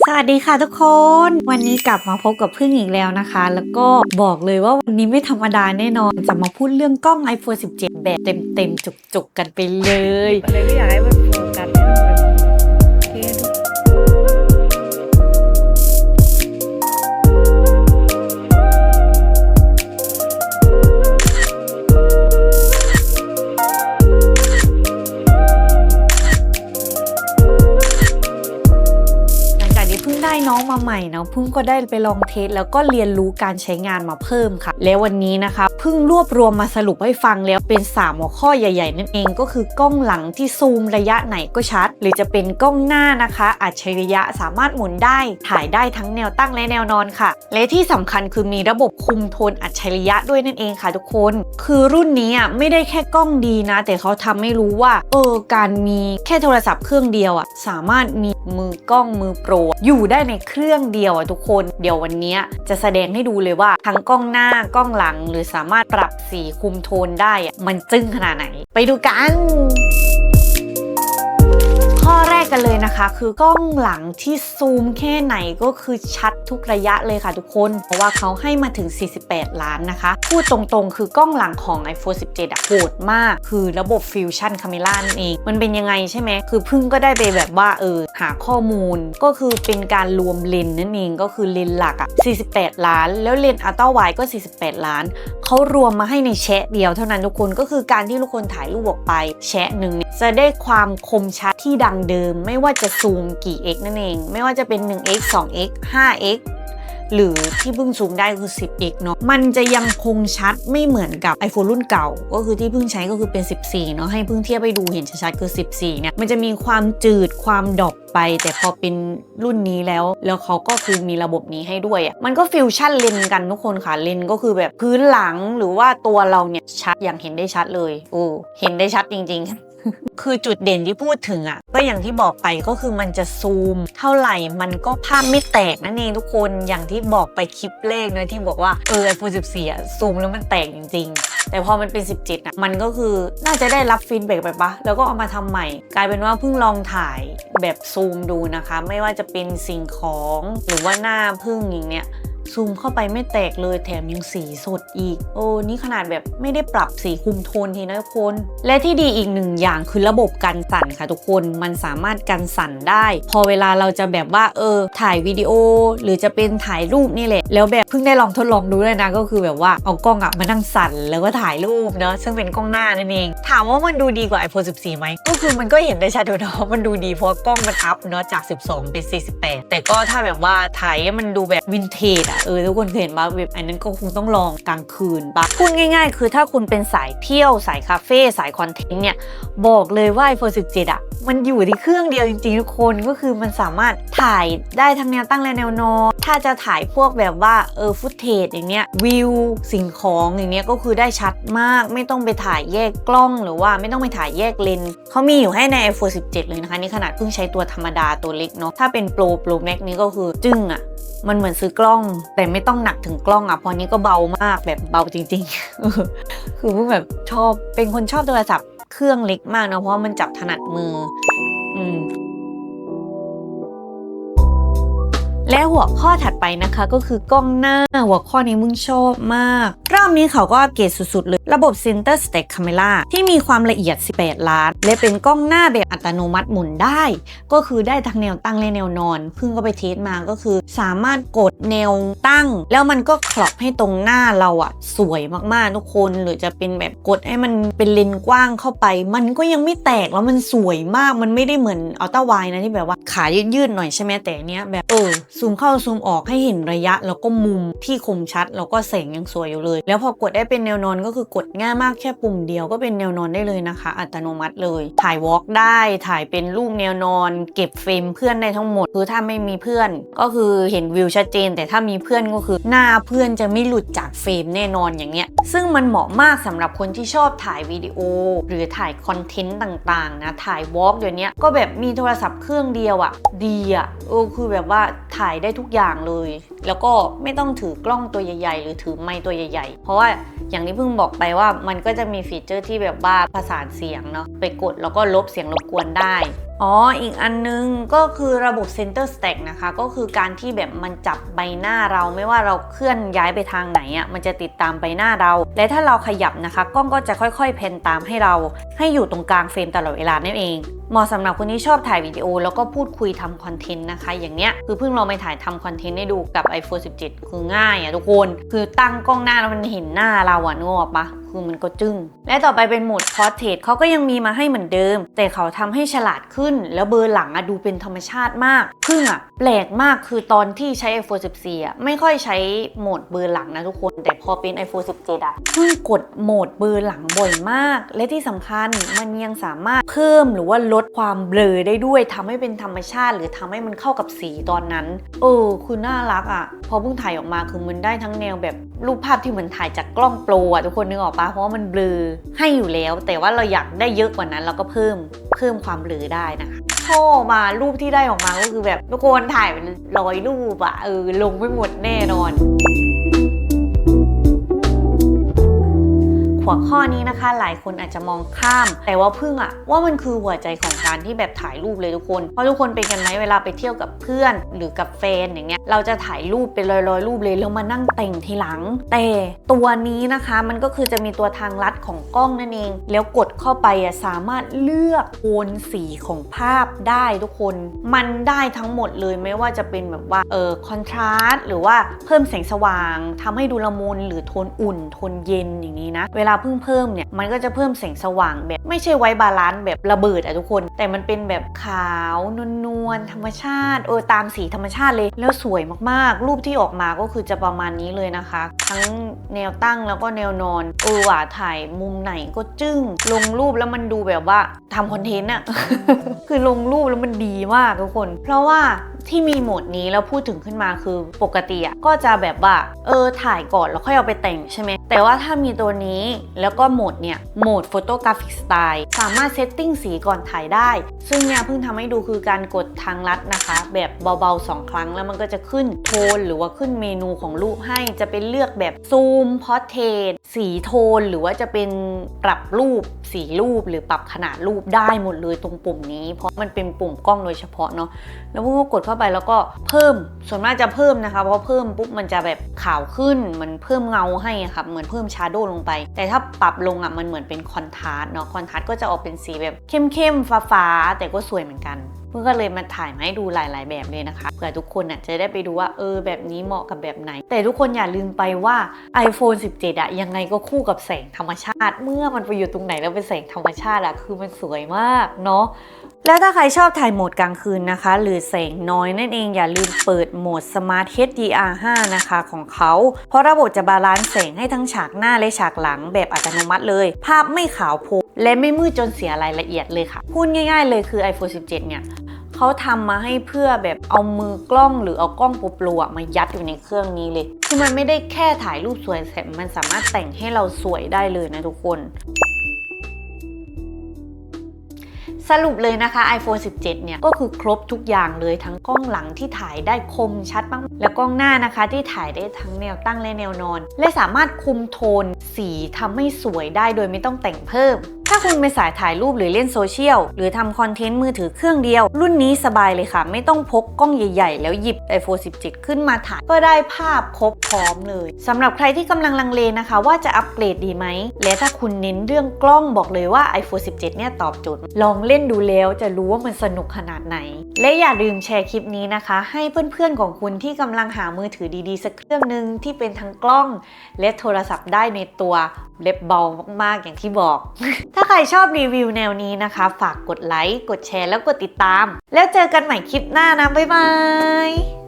สวัสดีค่ะทุกคน วันนี้กลับมาพบกับพึ่งอีกแล้วนะคะ แล้วก็บอกเลยว่าวันนี้ไม่ธรรมดาแน่นอน จะมาพูดเรื่องกล้อง iPhone 17 แบบเต็มๆจุกๆกันไปเลยเลยก็อยากให้มันโฟกัส มาใหม่เนาะเพิ่งก็ได้ไปลองเทสแล้วก็เรียนรู้การใช้งานมาเพิ่มค่ะ แล้ววันนี้นะคะพิ่งรวบรวมมาสรุปให้ฟังแล้วเป็น 3 หัวข้อใหญ่ ๆ นั่นเองก็คือกล้องหลังที่ซูมระยะไหนก็ชัด หรือจะเป็นกล้องหน้านะคะ อัจฉริยะสามารถหมุนได้ถ่ายได้ทั้งแนวตั้งและแนวนอนค่ะ และที่สำคัญคือมีระบบคุมโทนอัจฉริยะด้วยนั่นเองค่ะทุกคน คือรุ่นนี้อะไม่ได้แค่กล้องดีนะ แต่เขาทำให้รู้ว่าเออการมีแค่โทรศัพท์เครื่องเดียวอะสามารถมีมือกล้องมือโปรอยู่ได้ในเครื่องเดียวอะทุกคน เดี๋ยววันนี้จะแสดงให้ดูเลยว่าทั้งกล้องหน้ากล้องหลัง หรือสามารถปรับสีคุมโทนได้มันจึ้งขนาดไหน ไปดูกัน คะคือกล้องหลังที่ซูมแค่ไหนก็คือชัดทุกระยะเลยค่ะทุกคน เพราะว่าเขาให้มาถึง 48 ล้านนะคะ พูดตรงๆ คือกล้องหลังของ iPhone 17อะโหดมาก คือระบบฟิวชั่นคาเมล่านั่นเอง มันเป็นยังไงใช่ไหม คือพึ่งก็ได้ไปแบบว่าเออหาข้อมูล ก็คือเป็นการรวมเลนนั่นเอง ก็คือเลนหลักอะ48 ล้าน แล้วเลนอัลตร้าไวก็ 48 ล้าน เขารวมมาให้ในแชะเดียวเท่านั้นทุกคน ก็คือการที่ทุกคนถ่ายรูปออกไปแชะหนึ่งเนี่ยจะได้ความคมชัดที่ดังเดิม ไม่ว่าจะซูมกี่ x นั่นเอง ไม่ว่าจะเป็น 1x 2x 5x หรือที่เพิ่งซูมได้คือ 10x เนาะ มันจะยังคงชัดไม่เหมือนกับ iPhone รุ่นเก่า ก็คือที่เพิ่งใช้ก็คือเป็น 14 เนาะ ให้เพิ่งเทียบไปดูเห็นชัดๆคือ 14 เนี่ย มันจะมีความจืดความดอปไป แต่พอเป็นรุ่นนี้แล้ว แล้วเขาก็คือมีระบบนี้ให้ด้วยอะ่ะ มันก็ฟิวชั่นเลนกันทุกคนค่ะ เลนก็คือแบบพื้นหลังหรือว่าตัวเราเนี่ยชัดอย่างเห็นได้ชัดเลย โอ้ เห็นได้ชัดจริง ๆ คือจุดเด่นที่พูดถึงอะ ก็อย่างที่บอกไปก็คือมันจะซูม เท่าไหร่มันก็ภาพไม่แตกนั่นเองทุกคนอย่างที่บอกไปคลิปเลขเนอะที่บอกว่าเออ iPhone 14อะซูมแล้วมันแตกจริง ๆ แต่พอมันเป็น 17อะมันก็คือน่าจะได้รับฟีดแบ็กไปปะแล้วก็เอามาทำใหม่ กลายเป็นว่าเพิ่งลองถ่ายแบบซูมดูนะคะ ไม่ว่าจะเป็นสิ่งของหรือว่าหน้าพึ่งอย่างเนี้ย ซูมเข้าไปไม่แตกเลยแถมยังสีสดอีก โอ้นี่ขนาดแบบไม่ได้ปรับสีคุมโทนทีนะทุกคน และที่ดีอีกหนึ่งอย่างคือระบบกันสั่นค่ะทุกคนมันสามารถกันสั่นได้ พอเวลาเราจะแบบว่าเออ ถ่ายวิดีโอ หรือจะเป็นถ่ายรูปนี่แหละ แล้วแบบเพิ่งได้ลองทดลองดูเลยนะก็คือแบบว่าเอากล้องอะมานั่งสั่นแล้วก็ถ่ายรูปเนาะซึ่งเป็นกล้องหน้านั่นเอง ถามว่ามันดูดีกว่า iPhone 14 ไหมก็คือมันก็เห็นได้ชัดอยู่เนาะมันดูดีเพราะกล้องมันอัพเนาะจาก 12 เป็น 48 แต่ก็ถ้าแบบว่าถ่ายมันดูแบบวินเทจอะเออทุกคนเคยเห็นว่าแบบอันนั้นก็คงต้องลองกลางคืนปะพูดง่าย ๆ คือถ้าคุณเป็นสายเที่ยวสายคาเฟ่สายคอนเทนต์เนี่ยบอกเลยว่า iPhone 17 อะ มันอยู่ที่เครื่องเดียวจริงๆทุกคนก็คือมันสามารถถ่ายได้ทั้งแนวตั้งและแนวนอน ถ้าจะถ่ายพวกแบบว่าเออฟุตเทจอย่างเนี้ยวิวสิ่งของอย่างเนี้ยก็คือได้ชัดมากไม่ต้องไปถ่ายแยกกล้องหรือว่าไม่ต้องไปถ่ายแยกเลนเขามีอยู่ให้ใน iPhone 17 เลยนะคะ นี่ขนาดเพิ่งใช้ตัวธรรมดาตัวเล็กเนาะถ้าเป็น Pro Pro Max นี่ก็คือจึ้งอะมันเหมือนซื้อกล้องแต่ไม่ต้องหนักถึงกล้องอะพอนี้ก็เบามากแบบเบาจริงๆ คือเพิ่งแบบชอบเป็นคนชอบโทรศัพท์เครื่องเล็กมากเนอะเพราะมันจับถนัดมือ อืม และหัวข้อถัดไปนะคะก็คือกล้องหน้าหัวข้อนี้มึงชอบมาก รอบนี้เขาก็อัปเกรดสุดๆเลย ระบบ Center Stack Camera ที่มีความละเอียด 18 ล้าน และเป็นกล้องหน้าแบบอัตโนมัติหมุนได้ ก็คือได้ทั้งแนวตั้งและแนวนอน เพิ่งก็ไปเทสมาก็คือ สามารถกดแนวตั้ง แล้วมันก็ครอบให้ตรงหน้าเราอะสวยมากๆทุกคนหรือจะเป็นแบบกดให้มันเป็นเลนส์กว้างเข้าไป มันก็ยังไม่แตกแล้วมันสวยมากมันไม่ได้เหมือนอัลต้าไวนะที่แบบว่าขายืดๆหน่อยใช่ไหมแต่เนี้ยแบบเออซูมเข้าซูมออกให้เห็นระยะ แล้วก็มุมที่คมชัด แล้วก็แสงยังสวยอยู่เลย แล้วพอกดได้เป็นแนวนอนก็คือกดง่ายมากแค่ปุ่มเดียวก็เป็นแนวนอนได้เลยนะคะ อัตโนมัติเลย ถ่ายวอล์กได้ถ่ายเป็นรูปแนวนอน เก็บเฟรมเพื่อนได้ทั้งหมด คือถ้าไม่มีเพื่อน ก็คือเห็นวิวชัดเจน แต่ถ้ามีเพื่อนก็คือ หน้าเพื่อนจะไม่หลุดจากเฟรมแน่นอนอย่างเงี้ย ซึ่งมันเหมาะมากสำหรับคนที่ชอบถ่ายวิดีโอ หรือถ่ายคอนเทนต์ต่างๆนะถ่ายวอล์กเดี๋ยวนี้ก็แบบมีโทรศัพท์เครื่องเดียวอะ่ะดีอะ่ะเออคือแบบว่าถ่ายได้ทุกอย่างเลย แล้วก็ไม่ต้องถือกล้องตัวใหญ่ ๆ หรือถือไมค์ตัวใหญ่ ๆ เพราะว่าอย่างที่เพิ่งบอกไปว่ามันก็จะมีฟีเจอร์ที่แบบว่าประสานเสียงเนาะไปกดแล้วก็ลบเสียงรบกวนได้ อ๋อ อีกอันนึงก็คือระบบ Center Stack นะคะ ก็คือการที่แบบมันจับใบหน้าเราไม่ว่าเราเคลื่อนย้ายไปทางไหนอะ่ะมันจะติดตามใบหน้าเรา และถ้าเราขยับนะคะ กล้องก็จะค่อยๆ เพนตามให้เรา ให้อยู่ตรงกลางเฟรมตลอดเวลานั่นเองเหมาะสำหรับคนที่ชอบถ่ายวิดีโอแล้วก็พูดคุยทำคอนเทนต์นะคะ อย่างเนี้ยคือเพิ่งลองไปถ่ายทำคอนเทนต์ให้ดูกับ iPhone 17 คือง่ายอะ่ะทุกคน คือตั้งกล้องหน้าแล้วมันเห็นหน้าเราอะนึกออกปะ คือมันก็จึ้ง และต่อไปเป็นโหมด Portrait เขาก็ยังมีมาให้เหมือนเดิม แต่เขาทำให้ฉลาดขึ้น แล้วเบอร์หลังอะดูเป็นธรรมชาติมากพึ่งอะแปลกมากคือตอนที่ใช้ iPhone 14อะไม่ค่อยใช้โหมดเบอร์หลังนะทุกคน แต่พอเป็น iPhone 17อะเพิ่งกดโหมดเบอร์หลังบ่อยมาก และที่สำคัญมันยังสามารถเพิ่มหรือว่าลดความเบลอได้ด้วยทำให้เป็นธรรมชาติ หรือทำให้มันเข้ากับสีตอนนั้น เออคือน่ารักอะพอเพิ่งถ่ายออกมาคือมันได้ทั้งแนวแบบ รูปภาพที่เหมือนถ่ายจากกล้องโปรอะทุกคนนึกออกปะเพราะว่ามันเบลอให้อยู่แล้ว แต่ว่าเราอยากได้เยอะกว่านั้นเราก็เพิ่มเพิ่มความเบลอได้นะคะโชว์มารูปที่ได้ออกมาก็คือแบบทุกคนถ่ายเป็นร้อยรูปอะเออลงไม่หมดแน่นอน วข้อนี้นะคะ หลายคนอาจจะมองข้าม แต่ว่าพึ่งอะว่ามันคือหัวใจของการที่แบบถ่ายรูปเลยทุกคนเพราะทุกคนเป็นกันไหมเวลาไปเที่ยวกับเพื่อน หรือกับแฟนอย่างเงี้ยเราจะถ่ายรูปเป็นร้อยๆรูปเลยแล้วมานั่งแต่งทีหลัง แต่ตัวนี้นะคะมันก็คือจะมีตัวทางลัดของกล้องนั่นเอง แล้วกดเข้าไปอะสามารถเลือกโทนสีของภาพได้ทุกคน มันได้ทั้งหมดเลยไม่ว่าจะเป็นแบบว่าเออคอนทราสต์หรือว่าเพิ่มแสงสว่างทำให้ดูละมุนหรือโทนอุ่นโทนเย็นอย่างนี้นะ เวลาเพิ่งเพิ่มเนี่ยมันก็จะเพิ่มแสงสว่างแบบ ไม่ใช่ไว้บาลานซ์แบบระเบิดอะทุกคน แต่มันเป็นแบบขาวนวลๆธรรมชาติเออตามสีธรรมชาติเลย แล้วสวยมากๆ รูปที่ออกมาก็คือจะประมาณนี้เลยนะคะ ทั้งแนวตั้งแล้วก็แนวนอนเออว่ะถ่ายมุมไหนก็จึ้ง ลงรูปแล้วมันดูแบบว่าทำคอนเทนต์อะคือลงรูปแล้วมันดีมากทุกคน เพราะว่า ที่มีโหมดนี้แล้วพูดถึงขึ้นมาคือปกติอะก็จะแบบว่าเออถ่ายก่อนแล้วค่อยเอาไปแต่งใช่ไหมแต่ว่าถ้ามีตัวนี้แล้วก็โหมดเนี่ยโหมด Photographic Style สามารถเซตติ้งสีก่อนถ่ายได้ ซึ่งเนี่ยเพิ่งทำให้ดูคือการกดทางลัดนะคะ แบบเบาๆ 2 ครั้งแล้วมันก็จะขึ้นโทนหรือว่าขึ้นเมนูของรูปให้จะเป็นเลือกแบบซูมพอ r เท t สีโทน หรือว่าจะเป็นปรับรูปสีรูปหรือปรับขนาดรูปได้หมดเลยตรงปุ่มนี้ เพราะมันเป็นปุ่มกล้องโดยเฉพาะเนาะแล้วพวกก็กดเข้าไปแล้วก็เพิ่ม ส่วนมากจะเพิ่มนะคะเพราะเพิ่มปุ๊บมันจะแบบขาวขึ้นมันเพิ่มเงาให้อะค่ะเหมือนเพิ่มชาโดว์ลงไป แต่ถ้าปรับลงอะมันเหมือนเป็นคอนทราสต์เนาะคอนทราสต์ก็จะออกเป็นสีแบบเข้มๆฟ้าๆแต่ก็สวยเหมือนกันเพื่อก็เลยมาถ่ายมาให้ดูหลาย ๆ แบบเลยนะคะเผื่อทุกคนน่ะจะได้ไปดูว่าเออแบบนี้เหมาะกับแบบไหน แต่ทุกคนอย่าลืมไปว่า iPhone 17อะยังไงก็คู่กับแสงธรรมชาติ เมื่อมันไปอยู่ตรงไหนแล้วเป็นแสงธรรมชาติอะคือมันสวยมากเนาะ แล้วถ้าใครชอบถ่ายโหมดกลางคืนนะคะ หรือแสงน้อยนั่นเองอย่าลืมเปิดโหมด Smart HDR5 นะคะของเขา เพราะระบบจะบาลานซ์แสงให้ทั้งฉากหน้าและฉากหลังแบบอัตโนมัติเลย ภาพไม่ขาวโพลนและไม่มืดจนเสียรายละเอียดเลยค่ะ พูดง่ายๆเลยคือ iPhone 17 เนี่ยเขาทำมาให้เพื่อแบบเอามือกล้องหรือเอากล้องโปรๆอะมายัดอยู่ในเครื่องนี้เลย คือมันไม่ได้แค่ถ่ายรูปสวยแต่มันสามารถแต่งให้เราสวยได้เลยนะทุกคน สรุปเลยนะคะ iPhone 17 เนี่ย ก็คือครบทุกอย่างเลยทั้งกล้องหลังที่ถ่ายได้คมชัดมาก และกล้องหน้านะคะที่ถ่ายได้ทั้งแนวตั้งและแนวนอน และสามารถคุมโทนสีทำให้สวยได้โดยไม่ต้องแต่งเพิ่ม คุณเป็นสายถ่ายรูปหรือเล่นโซเชียล หรือทำคอนเทนต์มือถือเครื่องเดียว รุ่นนี้สบายเลยค่ะ ไม่ต้องพกกล้องใหญ่ ๆ แล้วหยิบ iPhone 17 ขึ้นมาถ่าย ก็ได้ภาพครบพร้อมเลยสำหรับใครที่กำลังลังเลนะคะ ว่าจะอัปเกรดดีไหม และถ้าคุณเน้นเรื่องกล้องบอกเลยว่า iPhone 17 เนี่ยตอบโจทย์ ลองเล่นดูแล้วจะรู้ว่ามันสนุกขนาดไหน และอย่าลืมแชร์คลิปนี้นะคะ ให้เพื่อนๆของคุณที่กำลังหามือถือดีๆสักเครื่องหนึ่งที่เป็นทั้งกล้อง และโทรศัพท์ได้ในตัวเล็บเบามากๆอย่างที่บอกถ้ารชอบรีวิวแนวนี้นะคะ ฝากกดไลค์ กดแชร์แล้วกดติดตาม แล้วเจอกันใหม่คลิปหน้านะ บ๊ายบาย